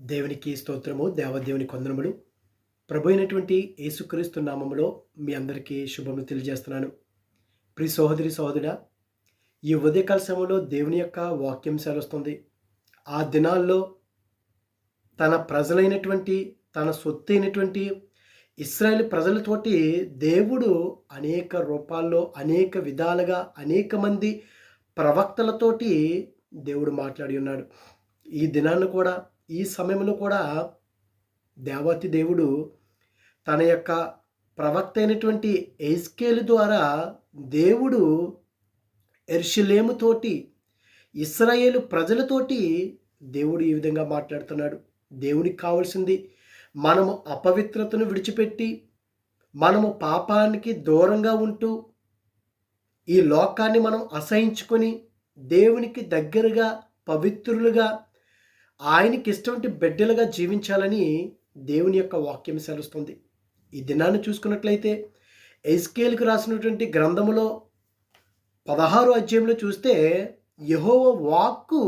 దేవునికి స్తోత్రము దేవదేవుని కొందనములు ప్రభు అయినటువంటి యేసుక్రీస్తు నామములో మీ అందరికీ శుభములు తెలియజేస్తున్నాను. ప్రి సహోదరి సహోదరా ఈ ఉదయకాల సమయంలో దేవుని యొక్క వాక్యం సెలవుస్తుంది. ఆ దినాల్లో తన ప్రజలైనటువంటి తన సొత్తు అయినటువంటి ఇస్రాయల్ ప్రజలతోటి దేవుడు అనేక రూపాల్లో అనేక విధాలుగా అనేక మంది ప్రవక్తలతోటి దేవుడు మాట్లాడి ఉన్నాడు. ఈ దినాన్ని కూడా ఈ సమయంలో కూడా దేవతి దేవుడు తన యొక్క ప్రవక్త అయినటువంటి ఎస్కేలు ద్వారా దేవుడు ఎర్షిలేముతోటి ఇస్రాయేలు ప్రజలతోటి దేవుడు ఈ విధంగా మాట్లాడుతున్నాడు. దేవునికి కావాల్సింది మనము అపవిత్రతను విడిచిపెట్టి మనము పాపానికి దూరంగా ఉంటూ ఈ లోకాన్ని మనం అసహించుకొని దేవునికి దగ్గరగా పవిత్రులుగా ఆయనకి ఇష్టమైన బిడ్డలుగా జీవించాలని దేవుని యొక్క వాక్యం సెలుస్తుంది. ఈ దినాన్ని చూసుకున్నట్లయితే ఎస్కేల్కి రాసినటువంటి గ్రంథములో పదహారు అధ్యాయంలో చూస్తే యహోవ వాక్కు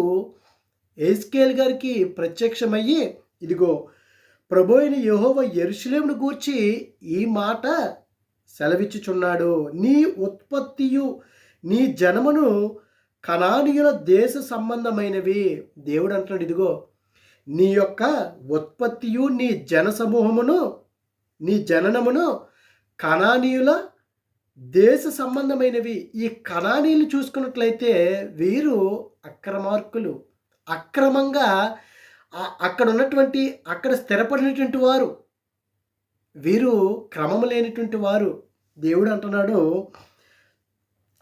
ఎస్కేల్ గారికి ప్రత్యక్షమయ్యి ఇదిగో ప్రభు అయిన యహోవ ఎరుషులేమును గూర్చి ఈ మాట సెలవిచ్చుచున్నాడు. నీ ఉత్పత్తియు నీ జనమును కణానీయుల దేశ సంబంధమైనవి. దేవుడు అంటున్నాడు ఇదిగో నీ యొక్క ఉత్పత్తియు నీ జన సమూహమును నీ జననమును కణానీయుల దేశ సంబంధమైనవి. ఈ కణానీయులు చూసుకున్నట్లయితే వీరు అక్రమార్కులు. అక్రమంగా అక్కడ ఉన్నటువంటి అక్కడ స్థిరపడినటువంటి వారు. వీరు క్రమము లేనటువంటి వారు. దేవుడు అంటున్నాడు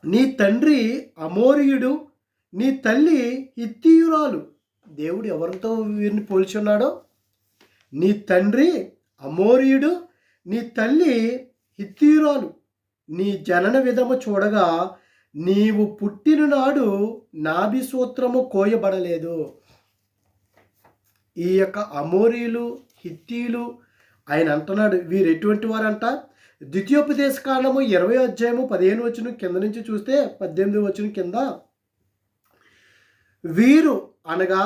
నీ తండ్రి అమోరియుడు నీ తల్లి హిత్తియురాలు. దేవుడు ఎవరితో వీరిని పోల్చున్నాడో? నీ తండ్రి అమోరియుడు నీ తల్లి హిత్తీయురాలు. నీ జనన విధము చూడగా నీవు పుట్టిన నాడు నాభిసూత్రము కోయబడలేదు. ఈ యొక్క అమోరీలు హిత్తీలు ఆయన అంటున్నాడు వీరు ఎటువంటి వారంట? ద్వితీయోపదేశ కాండము ఇరవై అధ్యాయము పదిహేను వచ్చిన కింద నుంచి చూస్తే పద్దెనిమిది వచ్చిన కింద వీరు అనగా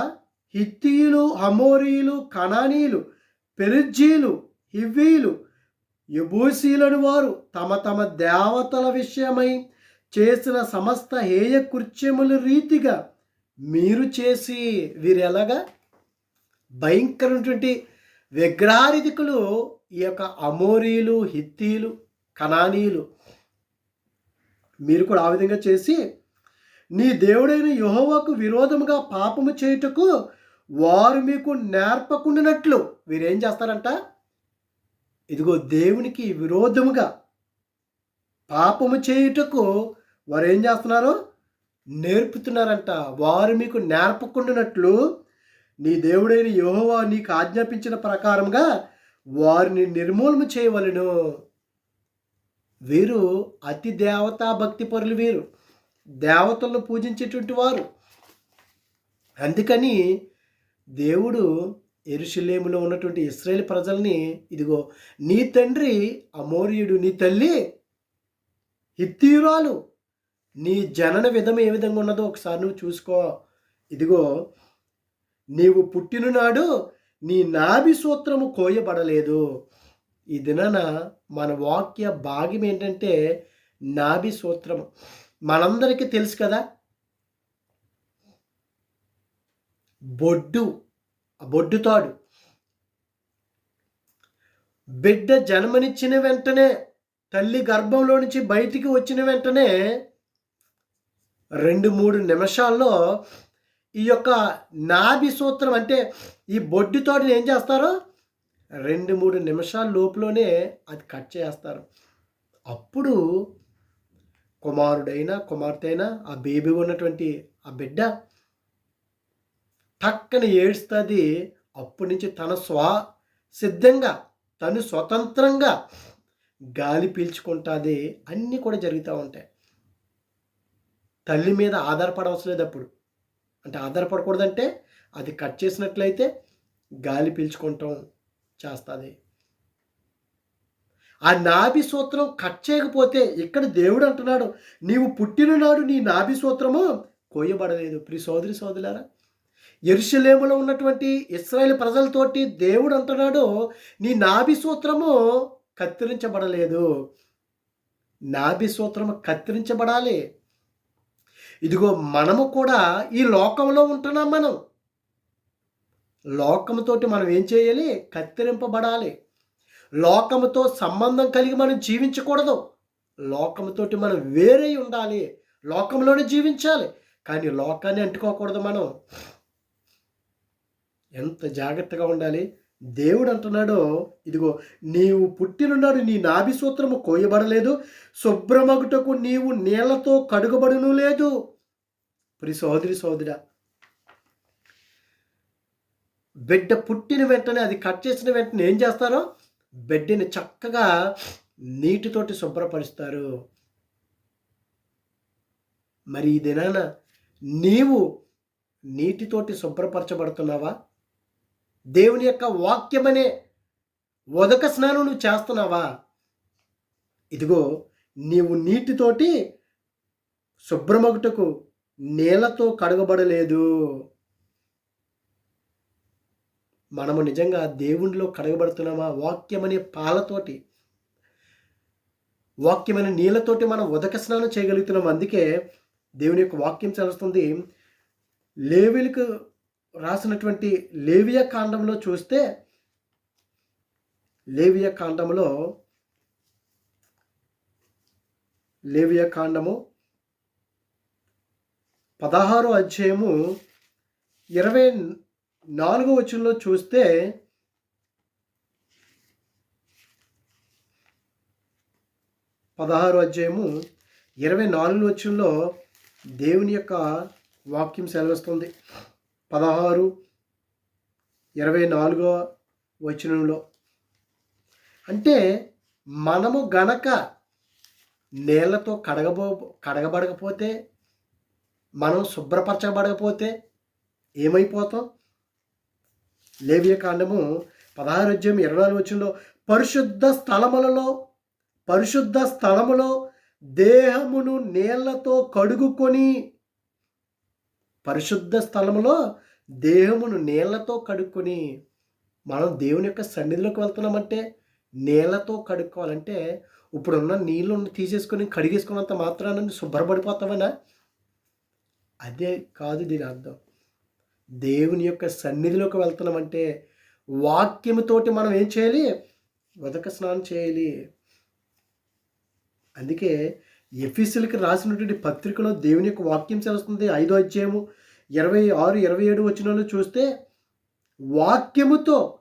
హిత్తీయులు హమోరీలు కణానీలు పెరిజ్జీలు హివ్వీలు యబూసీలను వారు తమ తమ దేవతల విషయమై చేసిన సమస్త హేయ కృత్యముల రీతిగా మీరు చేసి వీరు ఎలాగా భయంకరమైనటువంటి విగ్రహారిధికులు ఈ యొక్క అమోరీలు హిత్తీలు కణానీయులు మీరు కూడా ఆ విధంగా చేసి నీ దేవుడైన యహోవాకు విరోధముగా పాపము చేయుటకు వారు మీకు నేర్పకుండానట్లు. వీరేం చేస్తారంట? ఇదిగో దేవునికి విరోధముగా పాపము చేయుటకు వారు ఏం చేస్తున్నారు? నేర్పుతున్నారంట. వారు మీకు నేర్పకుండానట్లు నీ దేవుడైన యహోవా నీకు ఆజ్ఞాపించిన ప్రకారంగా వారిని నిర్మూలన చేయవలను. వీరు అతి దేవతా భక్తి పరులు వీరు. దేవతలను పూజించేటువంటి వారు. అందుకని దేవుడు ఎరుషులేములో ఉన్నటువంటి ఇస్రాయేల్ ప్రజల్ని ఇదిగో నీ తండ్రి అమోరియుడు నీ తల్లి హిత్తీయురాలు. నీ జనన విధం ఏ విధంగా ఉన్నదో ఒకసారి నువ్వు చూసుకో. ఇదిగో నీవు పుట్టిననాడు నీ నాభి సూత్రము కోయబడలేదు. ఈ దినన మన వాక్య భాగ్యం ఏంటంటే నాభి సూత్రము. మనందరికీ తెలుసు కదా? బొడ్డు బొడ్డుతాడు బిడ్డ జన్మనిచ్చిన వెంటనే తల్లి గర్భంలో నుంచి బయటికి వచ్చిన వెంటనే రెండు మూడు నిమిషాల్లో ఈ యొక్క నాభి సూత్రం అంటే ఈ బొడ్డుతోటిని ఏం చేస్తారు రెండు మూడు నిమిషాల లోపులోనే అది కట్ చేస్తారు. అప్పుడు కుమారుడైనా కుమార్తె అయినా ఆ బేబీ ఉన్నటువంటి ఆ బిడ్డ టక్కన ఏడుస్తుంది. అప్పటి నుంచి తన స్వ సిద్ధంగా తను స్వతంత్రంగా గాలి పీల్చుకుంటుంది. అన్నీ కూడా జరుగుతూ ఉంటాయి. తల్లి మీద ఆధారపడవలసిన లేదు అప్పుడు. అంటే ఆధారపడకూడదంటే అది కట్ చేసినట్లయితే గాలి పీల్చుకుంటాం చేస్తుంది. ఆ నాభి సూత్రం కట్ చేయకపోతే ఇక్కడ దేవుడు అంటున్నాడు నీవు పుట్టిననాడు నీ నాభి సూత్రము కోయబడలేదు ప్రి సోదరి సోదరులారా ఎరుషలేములో ఉన్నటువంటి ఇస్రాయేల్ ప్రజలతోటి దేవుడు అంటున్నాడు నీ నాభి సూత్రము కత్తిరించబడలేదు. నాభి సూత్రము కత్తిరించబడాలి. ఇదిగో మనము కూడా ఈ లోకంలో ఉంటున్నాం మనం. లోకముతోటి మనం ఏం చేయాలి? కత్తిరింపబడాలి. లోకముతో సంబంధం కలిగి మనం జీవించకూడదు. లోకముతోటి మనం వేరే ఉండాలి. లోకంలోనే జీవించాలి. కానీ లోకాన్ని అంటుకోకూడదు మనం. ఎంత జాగ్రత్తగా ఉండాలి? దేవుడు అంటున్నాడు ఇదిగో నీవు పుట్టినున్నాడు నీ నాభిసూత్రము కోయబడలేదు. శుభ్రమగుటకు నీవు నీళ్ళతో కడుగబడును లేదు. ప్రి సోదరి సోదరా బిడ్డ పుట్టిన వెంటనే అది కట్ చేసిన వెంటనే ఏం చేస్తారో? బిడ్డని చక్కగా నీటితోటి శుభ్రపరుస్తారు. మరి ఈ దినాన నీవు నీటితోటి శుభ్రపరచబడుతున్నావా? దేవుని యొక్క వాక్యమనే ఉదక స్నానం నువ్వు చేస్తున్నావా? ఇదిగో నీవు నీటితోటి శుభ్రమగుటకు నీళ్ళతో కడగబడలేదు. మనము నిజంగా దేవునిలో కడగబడుతున్నామా? వాక్యమనే పాలతోటి వాక్యమైన నీళ్ళతోటి మనం ఉదక స్నానం చేయగలుగుతున్నాం. అందుకే దేవుని యొక్క వాక్యం చదువుతుంది లేవిలకు రాసినటువంటి లేవియ కాండంలో చూస్తే లేవియ కాండంలో లేవియ కాండము పదహారో అధ్యాయము ఇరవై నాలుగో వచనంలో చూస్తే పదహారు అధ్యాయము ఇరవై నాలుగు వచనంలో దేవుని యొక్క వాక్యం సెలవిస్తుంది. పదహారు ఇరవై నాలుగో వచనంలో. అంటే మనము గనక నేలతో కడగబో కడగబడకపోతే మనం శుభ్రపరచబడకపోతే ఏమైపోతాం? లేవియ కాండము పదహారు అధ్యాయం ఇరవై నాలుగు వచ్చంలో పరిశుద్ధ స్థలములలో పరిశుద్ధ స్థలములో దేహమును నీళ్ళతో కడుగుకొని పరిశుద్ధ స్థలములో దేహమును నీళ్ళతో కడుక్కొని మనం దేవుని యొక్క సన్నిధిలోకి వెళ్తున్నామంటే నీళ్ళతో కడుక్కోవాలంటే ఇప్పుడున్న నీళ్ళు తీసేసుకొని కడిగేసుకున్నంత మాత్రాన శుభ్రపడిపోతామనా అదే కాదు దీని అర్థం. దేవుని యొక్క సన్నిధిలోకి వెళ్తున్నామంటే వాక్యముతోటి మనం ఏం చేయాలి? ఉదక స్నానం చేయాలి. అందుకే ఎఫీసులకి రాసినటువంటి పత్రికలో దేవుని యొక్క వాక్యం చేస్తుంది ఐదో అధ్యాయము ఇరవై ఆరు ఇరవై ఏడు వచ్చిన చూస్తే వాక్యముతో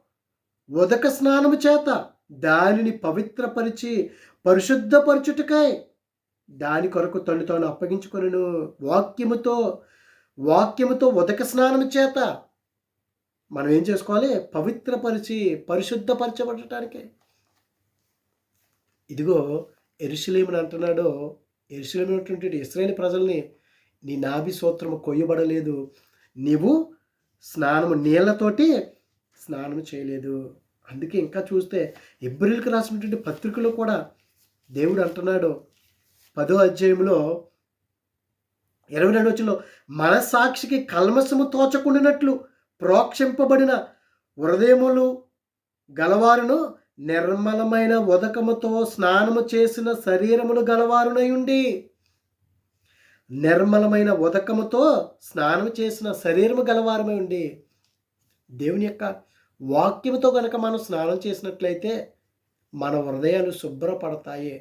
ఉదక స్నానము చేత దానిని పవిత్రపరిచి పరిశుద్ధపరచుటకాయ దాని కొరకు తను తాను అప్పగించుకొనను. వాక్యముతో వాక్యముతో ఉదక స్నానం చేత మనం ఏం చేసుకోవాలి? పవిత్రపరిచి పరిశుద్ధపరచబడటానికి. ఇదిగో ఎరుసలేమని అంటున్నాడు. ఎరుశలేమైనటువంటి ఇస్రాయేల్ ప్రజల్ని నీ నాభి సూత్రము కొయ్యబడలేదు. నీవు స్నానము నీళ్ళతోటి స్నానం చేయలేదు. అందుకే ఇంకా చూస్తే ఇబ్రిల్కి రాసినటువంటి పత్రికలో కూడా దేవుడు అంటున్నాడు. పదో అధ్యాయంలో ఇరవై రెండు వచ్చిలో మనసాక్షికి కల్మసము తోచకుండినట్లు ప్రోక్షింపబడిన హృదయములు గలవారును నిర్మలమైన ఉదకముతో స్నానము చేసిన శరీరములు గలవారునై ఉండి నిర్మలమైన ఉదకముతో స్నానం చేసిన శరీరము గలవారమై ఉండి దేవుని యొక్క వాక్యముతో కనుక మనం స్నానం చేసినట్లయితే మన హృదయాలు శుభ్రపడతాయి.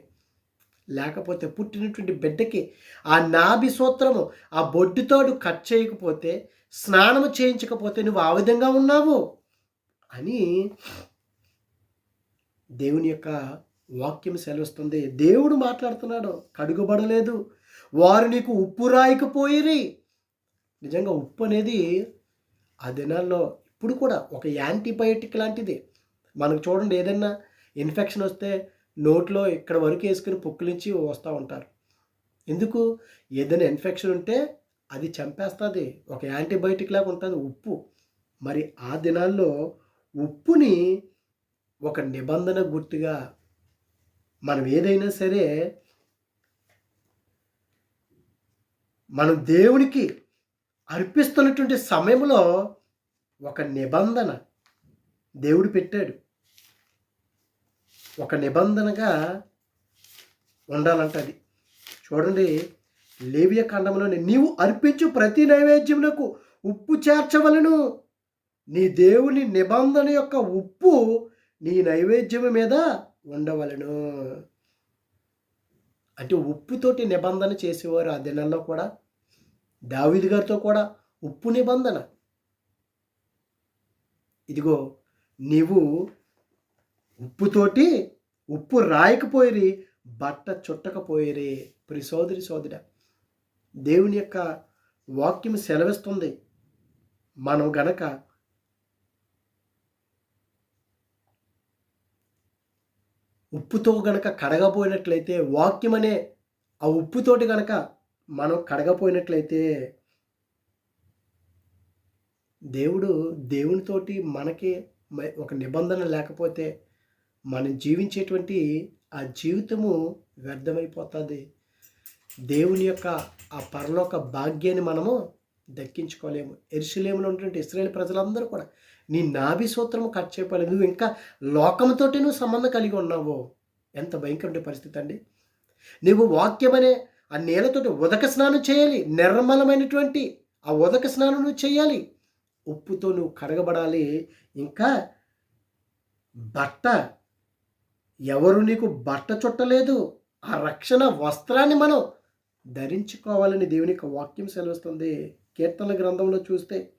లేకపోతే పుట్టినటువంటి బిడ్డకి ఆ నాభి సూత్రము ఆ బొడ్డుతోడు కట్ చేయకపోతే స్నానము చేయించకపోతే నువ్వు ఆ విధంగా ఉన్నావు అని దేవుని యొక్క వాక్యం సెలవిస్తుంది. దేవుడు మాట్లాడుతున్నాడు కడుగుబడలేదు. వారు నీకు ఉప్పు రాయకపోయిరి. నిజంగా ఉప్పు అనేది ఆ దినాల్లో ఇప్పుడు కూడా ఒక యాంటీబయోటిక్ లాంటిది. మనకు చూడండి ఏదైనా ఇన్ఫెక్షన్ వస్తే నోట్లో ఇక్కడ వరకు వేసుకుని పుక్కులించి వస్తూ ఉంటారు. ఎందుకు? ఏదైనా ఇన్ఫెక్షన్ ఉంటే అది చంపేస్తుంది. ఒక యాంటీబయాటిక్ లాగా ఉంటుంది ఉప్పు. మరి ఆ దినాల్లో ఉప్పుని ఒక నిబంధన గుర్తుగా మనం ఏదైనా సరే మనం దేవునికి అర్పిస్తున్నటువంటి సమయంలో ఒక నిబంధన దేవుడు పెట్టాడు. ఒక నిబంధనగా ఉండాలంట అది. చూడండి లేవియ ఖండంలోని నీవు అర్పించు ప్రతి నైవేద్యమునకు ఉప్పు చేర్చవలను. నీ దేవుని నిబంధన యొక్క ఉప్పు నీ నైవేద్యము మీద ఉండవలను. అంటే ఉప్పుతోటి నిబంధన చేసేవారు ఆ దినాల్లో కూడా దావిది గారితో కూడా ఉప్పు నిబంధన. ఇదిగో నీవు ఉప్పుతోటి ఉప్పు రాయకపోయిరి బట్ట చుట్టకపోయిరి. ప్రి సోదరి సోదర దేవుని యొక్క వాక్యం సెలవిస్తుంది. మనం గనక ఉప్పుతో గనక కడగపోయినట్లయితే వాక్యం అనే ఆ ఉప్పుతోటి గనక మనం కడగపోయినట్లయితే దేవుడు దేవునితోటి మనకి ఒక నిబంధన లేకపోతే మనం జీవించేటువంటి ఆ జీవితము వ్యర్థమైపోతుంది. దేవుని యొక్క ఆ పరలోక భాగ్యాన్ని మనము దక్కించుకోలేము. ఎరుసలేములో ఉన్నటువంటి ఇస్రాయేల్ ప్రజలందరూ కూడా నీ నాభి సూత్రము కట్ చేయలేదు నువ్వు ఇంకా లోకంతోటి నువ్వు సంబంధం కలిగి ఉన్నావు. ఎంత భయంకరమైన పరిస్థితి అండి. నువ్వు వాక్యమనే ఆ నీళ్ళతోటి ఉదక స్నానం చేయాలి. నిర్మలమైనటువంటి ఆ ఉదక స్నానం నువ్వు చేయాలి. ఉప్పుతో నువ్వు కడగబడాలి. ఇంకా బట్ట ఎవరు నీకు బట్ట చుట్టలేదు? ఆ రక్షణ వస్త్రాన్ని మనం ధరించుకోవాలని దేవుని యొక్క వాక్యం సెలవుస్తుంది. కీర్తనల గ్రంథంలో చూస్తే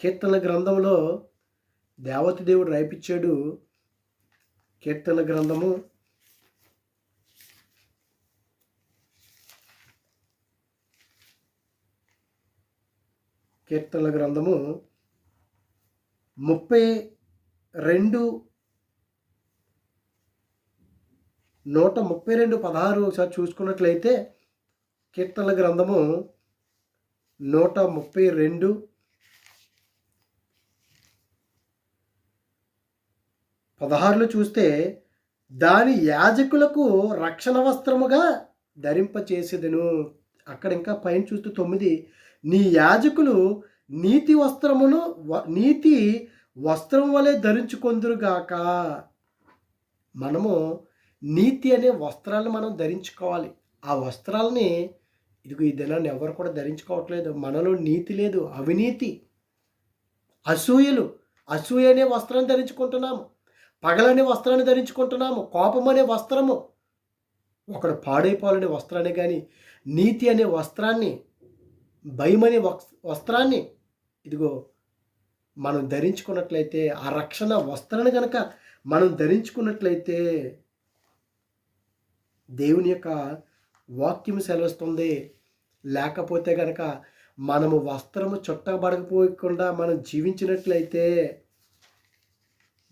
కీర్తన గ్రంథంలో దేవత దేవుడు రాయిపించాడు కీర్తన గ్రంథము కీర్తనల గ్రంథము ముప్పై రెండు నూట ముప్పై రెండు పదహారు ఒకసారి చూసుకున్నట్లయితే కీర్తనల గ్రంథము నూట ముప్పై రెండు. పదహారులో చూస్తే దాని యాజకులకు రక్షణ వస్త్రముగా ధరింపచేసేదను. అక్కడ ఇంకా పైన చూస్తే తొమ్మిది. నీ యాజకులు నీతి వస్త్రమును వ- నీతి వస్త్రం వలె ధరించుకొందురుగాక. మనము నీతి అనే వస్త్రాలను మనం ధరించుకోవాలి. ఆ వస్త్రాలని ఇదిగో ఈ దినాన్ని ఎవరు కూడా ధరించుకోవట్లేదు. మనలో నీతి లేదు. అవినీతి. అసూయలు. అసూయ అనే వస్త్రాన్ని ధరించుకుంటున్నాము. పగలనే వస్త్రాన్ని ధరించుకుంటున్నాము. కోపం అనే వస్త్రము. ఒకడు పాడైపోవాలనే వస్త్రాన్ని కానీ నీతి అనే వస్త్రాన్ని భయం అనే వస్త్రాన్ని ఇదిగో మనం ధరించుకున్నట్లయితే ఆ రక్షణ వస్త్రాన్ని కనుక మనం ధరించుకున్నట్లయితే దేవుని యొక్క వాక్యం సెలవిస్తుంది. లేకపోతే కనుక మనము వస్త్రము చుట్టబడకపోకుండా మనం జీవించినట్లయితే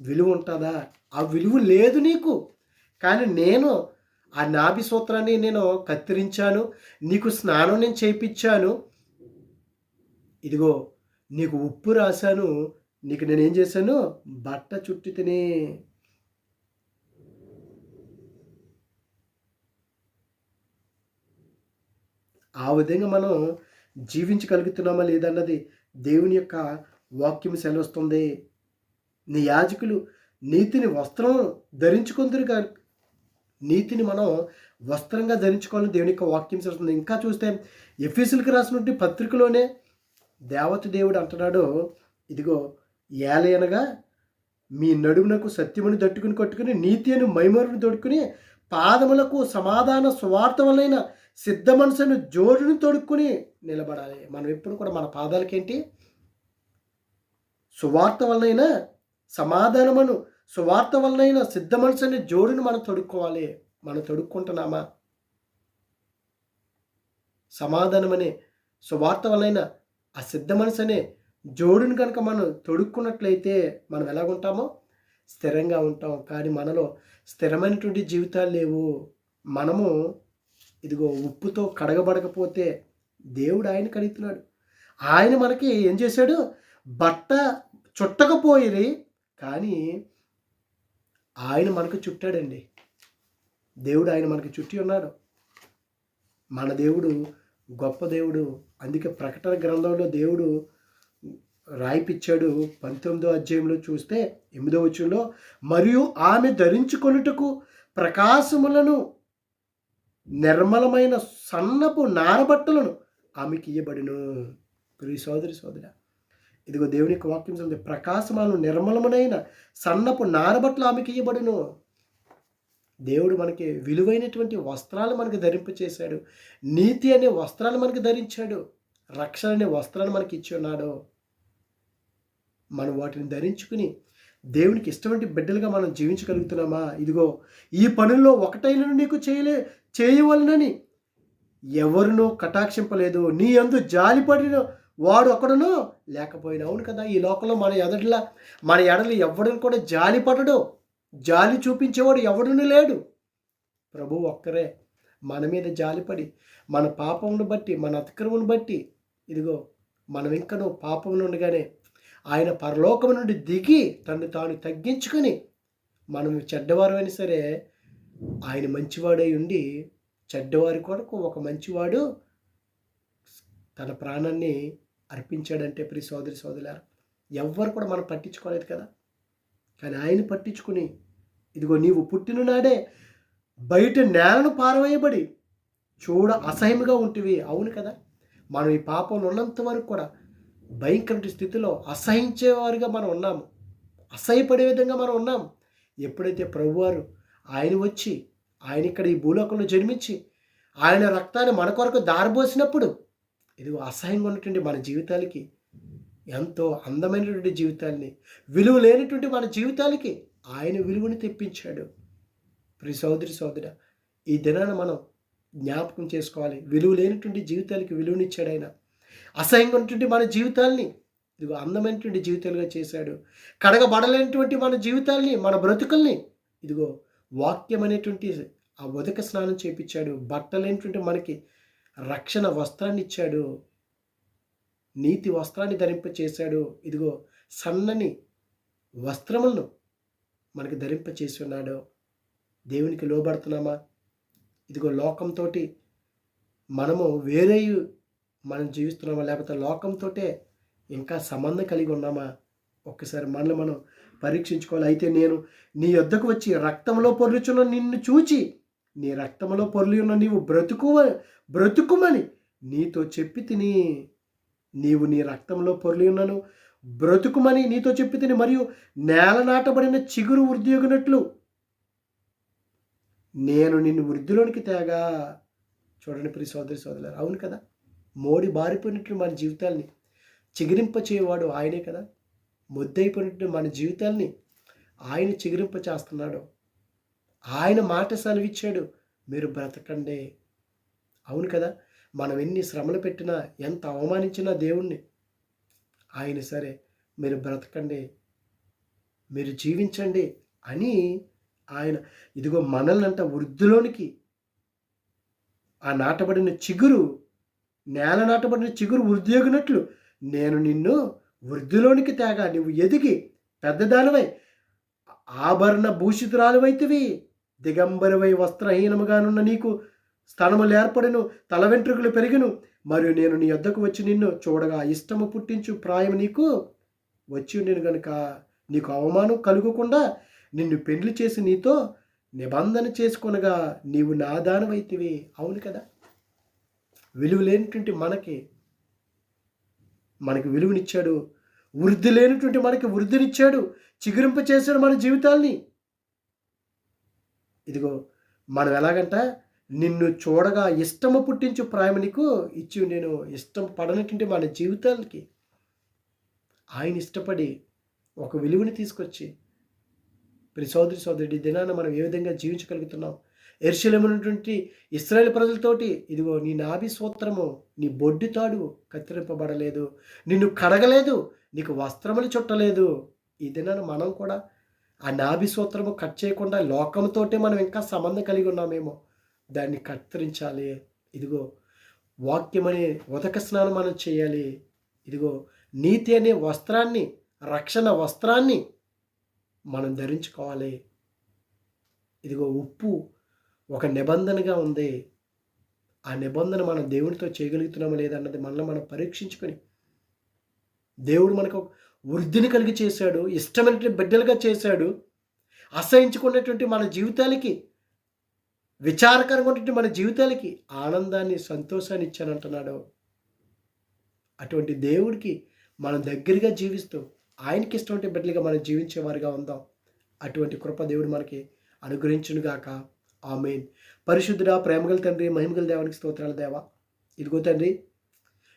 విలువ ఉంటుందా? ఆ విలువ లేదు నీకు. కానీ నేను ఆ నాభి సూత్రాన్ని నేను కత్తిరించాను. నీకు స్నానం నేను చేయించాను. ఇదిగో నీకు ఉప్పు రాశాను. నీకు నేను ఏం చేశాను? బట్ట చుట్టి ఆ విధంగా మనం జీవించగలుగుతున్నామా లేదన్నది దేవుని యొక్క వాక్యం సెలవుస్తుంది. నీ యాజకులు నీతిని వస్త్రం ధరించుకుందరు కా నీతిని మనం వస్త్రంగా ధరించుకోవాలని దేవుని యొక్క వాక్యం సెలవుస్తుంది. ఇంకా చూస్తే ఎఫీసులకు రాసినటువంటి పత్రికలోనే దేవత దేవుడు అంటున్నాడు ఇదిగో ఏలయనగా మీ నడుమునకు సత్యముని తట్టుకుని కొట్టుకుని నీతి అని మైమరుని తొడుకుని పాదములకు సమాధాన స్వార్థ వలన సిద్ధ మనసును జోడుని తొడుక్కుని నిలబడాలి. మనం ఎప్పుడు కూడా మన పాదాలకేంటి? సువార్త వలనైనా సమాధానమును సువార్త వలనైనా సిద్ధ మనసుని జోడుని మనం తొడుక్కోవాలి. మనం తొడుక్కుంటున్నామా? సమాధానమనే సువార్త వలనైనా ఆ సిద్ధ మనసు అనే జోడుని కనుక మనం తొడుక్కున్నట్లయితే మనం ఎలాగుంటామో? స్థిరంగా ఉంటాం. కానీ మనలో స్థిరమైనటువంటి జీవితాలు లేవు. మనము ఇదిగో ఉప్పుతో కడగబడకపోతే దేవుడు ఆయన కడుగుతున్నాడు. ఆయన మనకి ఏం చేశాడు? బట్ట చుట్టకపోయి కానీ ఆయన మనకు చుట్టాడండి. దేవుడు ఆయన మనకి చుట్టి ఉన్నాడు. మన దేవుడు గొప్ప దేవుడు. అందుకే ప్రకటన గ్రంథంలో దేవుడు రాయిపిచ్చాడు పంతొమ్మిదో అధ్యాయంలో చూస్తే ఎనిమిదో వచ్చంలో మరియు ఆమె ధరించుకొనుటకు ప్రకాశములను నిర్మలమైన సన్నపు నారబట్టలను ఆమెకి ఇయ్యబడిను. ప్రియ సోదరి సోదర ఇదిగో దేవుని యొక్క వాక్యం చదివితే ప్రకాశమాను నిర్మలమునైన సన్నపు నారబట్టలు ఆమెకి ఇయ్యబడును. దేవుడు మనకి విలువైనటువంటి వస్త్రాలు మనకి ధరింపచేశాడు. నీతి అనే వస్త్రాలు మనకి ధరించాడు. రక్షణ అనే వస్త్రాలు మనకి ఇచ్చి ఉన్నాడు. మనం వాటిని ధరించుకుని దేవునికి ఇష్టమైన బిడ్డలుగా మనం జీవించగలుగుతున్నామా? ఇదిగో ఈ పనుల్లో ఒకటైన నీకు చేయలే చేయవలనని ఎవరినో కటాక్షింపలేదు. నీ అందు జాలిపడిన వాడు ఒకడునో లేకపోయినా అవును కదా. ఈ లోకంలో మన ఎదటిలా మన ఎడలు ఎవడని కూడా జాలి పడడు జాలి చూపించేవాడు ఎవడును లేడు. ప్రభు ఒక్కరే మన మీద జాలిపడి మన పాపమును బట్టి మన అతిక్రమును బట్టి ఇదిగో మనం ఇంకనూ పాపమును ఉండగానే ఆయన పరలోకం నుండి దిగి తను తాను తగ్గించుకొని మనం చెడ్డవారమైనా సరే ఆయన మంచివాడై ఉండి చెడ్డవారి కొరకు ఒక మంచివాడు తన ప్రాణాన్ని అర్పించాడంటే ప్రి సోదరి సోదరులారు ఎవ్వరు కూడా మనం పట్టించుకోలేదు కదా. కానీ ఆయన పట్టించుకుని ఇదిగో నీవు పుట్టిన నాడే బయట నేలను పారవేయబడి చూడ అసహ్యముగా ఉంటివి. అవును కదా. మనం ఈ పాపంలో ఉన్నంత వరకు కూడా భయంకర స్థితిలో అసహించేవారుగా మనం ఉన్నాము. అసహ్యపడే విధంగా మనం ఉన్నాం ఎప్పుడైతే ప్రభువారు ఆయన వచ్చి ఆయన ఇక్కడ ఈ భూలోకంలో జన్మించి ఆయన రక్తాన్ని మన కొరకు దారబోసినప్పుడు ఇది అసహ్యంగా ఉన్నటువంటి మన జీవితాలకి ఎంతో అందమైనటువంటి జీవితాన్ని విలువ లేనటువంటి మన జీవితాలకి ఆయన విలువని తెప్పించాడు. ప్రి సోదరి సోదర ఈ దినాన మనం జ్ఞాపకం చేసుకోవాలి. విలువ లేనటువంటి జీవితాలకి విలువనిచ్చాడు ఆయన. అసహ్యంగా ఉన్నటువంటి మన జీవితాల్ని ఇదిగో అందమైనటువంటి జీవితాలుగా చేశాడు. కడగబడలేనటువంటి మన జీవితాల్ని మన బ్రతుకుల్ని ఇదిగో వాక్యం అనేటువంటి ఆ ఉదక స్నానం చేపించాడు. బట్టలేనటువంటి మనకి రక్షణ వస్త్రాన్ని ఇచ్చాడు. నీతి వస్త్రాన్ని ధరింప చేశాడు. ఇదిగో సన్నని వస్త్రములను మనకి ధరింప చేసి ఉన్నాడు. దేవునికి లోబడుతున్నామా? ఇదిగో లోకంతో మనము వేరే మనం జీవిస్తున్నామా లేకపోతే లోకంతో ఇంకా సంబంధం కలిగి ఉన్నామా? ఒక్కసారి మనల్ని మనం పరీక్షించుకోవాలి. అయితే నేను నీ యొద్దకు వచ్చి రక్తంలో పొర్లుచున్న నిన్ను చూచి నీ రక్తంలో పొర్లి ఉన్న నీవు బ్రతుకు బ్రతుకుమని నీతో చెప్పి తిని నీవు నీ రక్తంలో పొర్లి ఉన్నాను బ్రతుకుమని నీతో చెప్పి తిని మరియు నేల నాటబడిన చిగురు ఉద్యోగినట్లు నేను నిన్ను వృద్ధిలోనికి తేగా. చూడండి ప్రియ సోదరి సోదరులు అవును కదా? మోడి బారిపోయినట్టు మన జీవితాల్ని చిగురింప చేయవాడు ఆయనే కదా. ముద్దైపోయినట్టు మన జీవితాల్ని ఆయన చిగురింప చేస్తున్నాడు ఆయన మాట సెలవిచ్చాడు. మీరు బ్రతకండి. అవును కదా మనం ఎన్ని శ్రమలు పెట్టినా ఎంత అవమానించినా దేవుణ్ణి. ఆయన సరే మీరు బ్రతకండి. మీరు జీవించండి అని ఆయన ఇదిగో మనల్ని అంట వృద్ధిలోనికి ఆ నాటబడిన చిగురు నేల నాటబడిన చిగురు వృద్ధియోగినట్లు నేను నిన్ను వృద్ధిలోనికి తేగా నువ్వు ఎదిగి పెద్దదానివై ఆభరణ భూషితురాలువైతివి. దిగంబరవై వస్త్రహీనముగానున్న నీకు స్థలములు ఏర్పడను తల వెంట్రుకలు పెరిగిను మరియు నేను నీ వద్దకు వచ్చి నిన్ను చూడగా ఇష్టము పుట్టించు ప్రాయం నీకు వచ్చి నేను గనుక. నీకు అవమానం కలుగకుండా నిన్ను పెండ్లి చేసి నీతో నిబంధన చేసుకొనగా నీవు నాదానమైతివి అవును కదా? విలువ లేనటువంటి మనకి మనకి విలువనిచ్చాడు. వృద్ధి లేనటువంటి మనకి వృద్ధినిచ్చాడు. చిగురింప చేశాడు మన జీవితాల్ని. ఇదిగో మనం ఎలాగంట నిన్ను చూడగా ఇష్టము పుట్టించు ప్రాయం నీకు ఇచ్చి నేను ఇష్టం పడనటువంటి మన జీవితాలకి ఆయన ఇష్టపడి ఒక విలువని తీసుకొచ్చి ప్రతి సోదరి సోదరుడి దినాన మనం ఏ విధంగా జీవించగలుగుతున్నాం? ఎరుశలమైనటువంటి ఇస్రాయేల్ ప్రజలతోటి ఇదిగో నీ నాభి సూత్రము నీ బొడ్డు తాడు కత్తిరింపబడలేదు నిన్ను కడగలేదు నీకు వస్త్రములు చుట్టలేదు. ఈ మనం కూడా ఆ నాభి సూత్రము కట్ చేయకుండా లోకంతోటే మనం ఇంకా సంబంధం కలిగి ఉన్నామేమో. దాన్ని కత్తిరించాలి. ఇదిగో వాక్యం అనే ఉదక స్నానం మనం చేయాలి. ఇదిగో నీతి అనే వస్త్రాన్ని రక్షణ వస్త్రాన్ని మనం ధరించుకోవాలి. ఇదిగో ఉప్పు ఒక నిబంధనగా ఉంది. ఆ నిబంధన మనం దేవునితో చేయగలుగుతున్నామా లేదన్నది మనల్ని మనం పరీక్షించుకొని దేవుడు మనకు వృద్ధిని కలిగి చేశాడు ఇష్టమైనటువంటి బిడ్డలుగా చేశాడు. అసహించుకున్నటువంటి మన జీవితాలకి విచారకరంగా ఉన్నటువంటి మన జీవితాలకి ఆనందాన్ని సంతోషాన్ని ఇచ్చానంటున్నాడు. అటువంటి దేవుడికి మనం దగ్గరగా జీవిస్తూ ఆయనకి ఇష్టం బిడ్డలుగా మనం జీవించేవారుగా ఉందాం. అటువంటి కృప దేవుడు మనకి అనుగ్రహించునుగాక. ఆమెన్. పరిశుద్ధుడా ప్రేమగల తండ్రి మహిమగల దేవానికి స్తోత్రాలు దేవా. ఇదిగో తండ్రి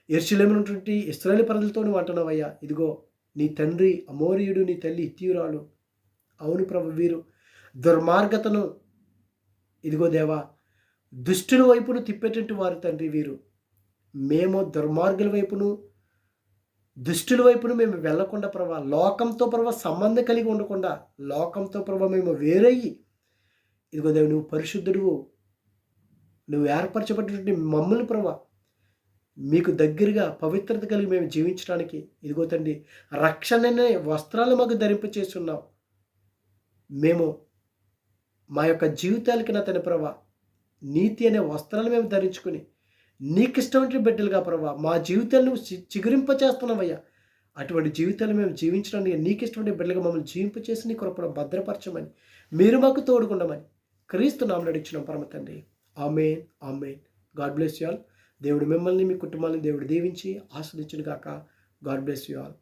ఎర్చిలేమైనటువంటి ఇస్రాయల్ ప్రజలతో నువ్వు అంటున్నావయ్యా. ఇదిగో నీ తండ్రి అమోరియుడు నీ తల్లి ఇత్యురాలు అవును ప్రభు వీరు. దుర్మార్గతను ఇదిగో దేవా దుష్టుల వైపును తిప్పేటట్టు వారు తండ్రి వీరు. మేము దుర్మార్గుల వైపును దుష్టుల వైపును మేము వెళ్ళకుండా ప్రభా లోకంతో ప్రభా సంబంధం కలిగి ఉండకుండా లోకంతో ప్రభా మేము వేరయ్యి ఇదిగో దేవు నువ్వు పరిశుద్ధుడువు నువ్వు ఏర్పరచబడినటువంటి మమ్మల్ని ప్రభా మీకు దగ్గరగా పవిత్రత కలిగి మేము జీవించడానికి ఇదిగో తండ్రి రక్షణనే వస్త్రాలు మాకు ధరింపచేస్తున్నావు మేము మా యొక్క జీవితాలకి నా తన ప్రభా నీతి అనే వస్త్రాలు మేము ధరించుకుని నీకు ఇష్టమైన బిడ్డలుగా ప్రభా మా జీవితాలను చి- చిగురింపచేస్తున్నావయ్యా అటువంటి జీవితాలు మేము జీవించడానికి నీకు ఇష్టమైన బిడ్డలుగా మమ్మల్ని జీవింపచేసి నీ కృపలో భద్రపరచమని మీరు మాకు తోడుకుండమని క్రీస్తు నామలు అడిచిన పరమ తండ్రి. Amen amen. God bless you all. దేవుడు మిమ్మల్ని మీ కుటుంబాన్ని దేవుడు దీవించి ఆస్వాదించును గాక గాడ్ బ్లెస్ యు ఆల్.